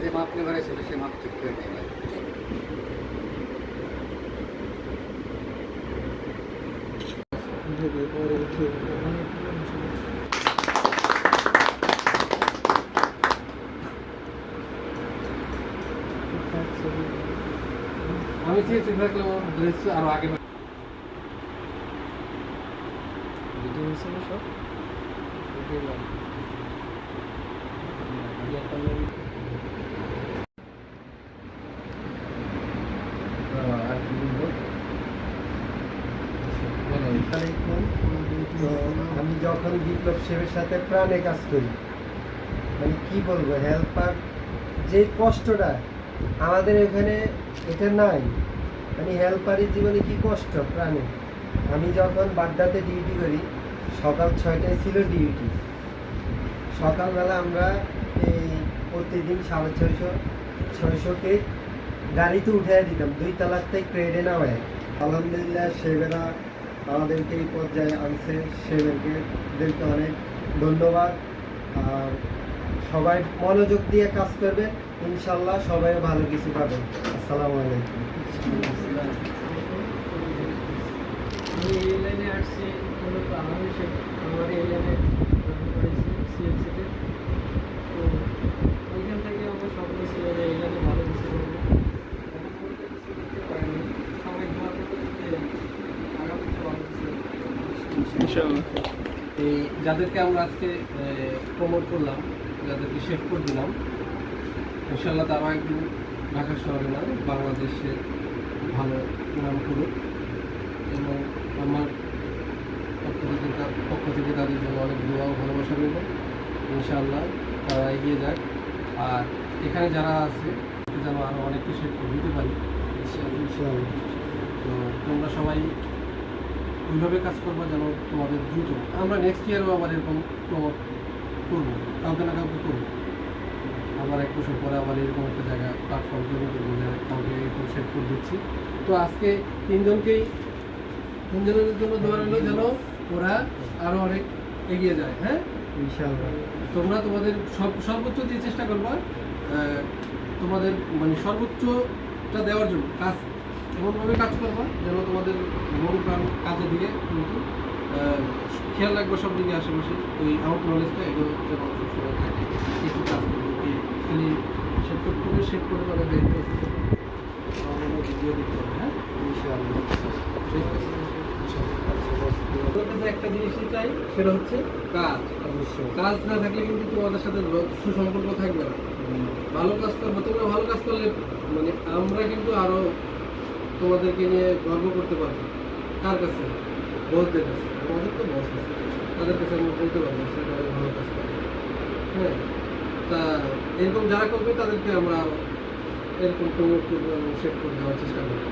যে যে মাপ নেবার ছিল সে মাপ ঠিক করে নেই ভাই আমি চেয়েছি থাকলে ওর ড্রেস আরও আগে ভিডিও হয়েছে না সব ভিডিও না আর কি বলব? আসসালামাইকুম। তো আমি যখন বিপ্লব সেবের সাথে প্রাণে কাজ করি মানে কি বলব, হেল্পার যে কষ্টটা আমাদের এখানে এটা নাই মানে হেল্পারের জীবনে কি কষ্ট প্রাণে? আমি যখন বাড্ডাতে ডিউটি করি, সকাল ছয়টায় ছিল ডিউটি সকালবেলা আমরা এই প্রতিদিন সাড়ে ছয়শো, ছয়শোকে গাড়িতে উঠে দিতাম, দুই তালার থেকে ক্রেডে নামায় আলহামদুলিল্লাহ সেবেরা আমাদেরকে এই পর্যায়ে আনছে। সেদেরকে দেখতে অনেক ধন্যবাদ। আর সবাই মনোযোগ দিয়ে কাজ করবে। ইনশাল্লাহ সবাই ভালো কিছু পাবে। আসসালামু আলাইকুম। আমি এই লাইনে আসছি। মূলত এই লাইনে জয়েন করেছি সিএমসিতে তো ওইখান থেকে আমার স্বপ্ন ছিল যে এই লাইনে ভালো কিছু করব এখন বলতে কিছু করতে পারিনি সবাই দোয়া করবে যে আগামীতে ভালো কিছু এই যাদেরকে আমরা আজকে প্রমোট করলাম যাদেরকে শেফ করে দিলাম ইনশাল্লাহ তারা একদিন ঢাকা শহরে না বাংলাদেশের ভালো নাম করুক এবং আমার পক্ষ থেকে পক্ষ থেকে তাদের জন্য অনেক দোয়া ও ভালোবাসা রইল। ইনশাআল্লাহ তারা এগিয়ে যাক। আর এখানে যারা আছে যেন আরও অনেককে শেফ করে দিতে পারি। ইনশাআল্লাহ। তো তোমরা সবাই ওইভাবে কাজ করব যেন তোমাদের দ্রুত। আমরা নেক্সট ইয়ারও আবার এরকম প্রমোট করব কাউকে না কাউকে করব। আবার এক বছর পরে আবার এরকম একটা জায়গা প্ল্যাটফর্ম তৈরি করব যে কাউকে এরকম সেট করে দিচ্ছি। তো আজকে তিনজনকেই তিনজনের জন্য দোয়া রইল যেন ওরা আরও অনেক এগিয়ে যায় হ্যাঁ? ইনশাআল্লাহ। তোমরা তোমাদের সব সর্বোচ্চ দিয়ে চেষ্টা করবা তোমাদের মানে সর্বোচ্চটা দেওয়ার জন্য কাজ এমনভাবে কাজ করবা যেন তোমাদের মন প্রাণ কাজে দিকে কিন্তু খেয়াল রাখব সব দিকে আশেপাশে ওই আউট নলেজটা এগুলো যেন সবসময় থাকে। কিছু কাজ করব খালি শেপ করে শেপ করে মানে দায়িত্ব ভিডিও দিতে হবে হ্যাঁ? ঠিক আছে একটা জিনিসই চাই সেটা হচ্ছে কাজ। অবশ্যই। কাজ না থাকলে কিন্তু তোমাদের সাথে সুসম্পর্ক থাকবে না। ভালো কাজ করবে তোমরা ভালো কাজ করলে মানে আমরা কিন্তু আরও তোমাদেরকে নিয়ে গর্ব করতে পারব কার কাছে? বসদের কাছে। আমাদের তো বস আছে। তাদের কাছে আমরা বলতে পারব, সেটা ভালো কাজ করে। হ্যাঁ তা এরকম যারা করবে, তাদেরকে আমরা এরকম প্রমোট করব সেট করে দেওয়ার চেষ্টা করব।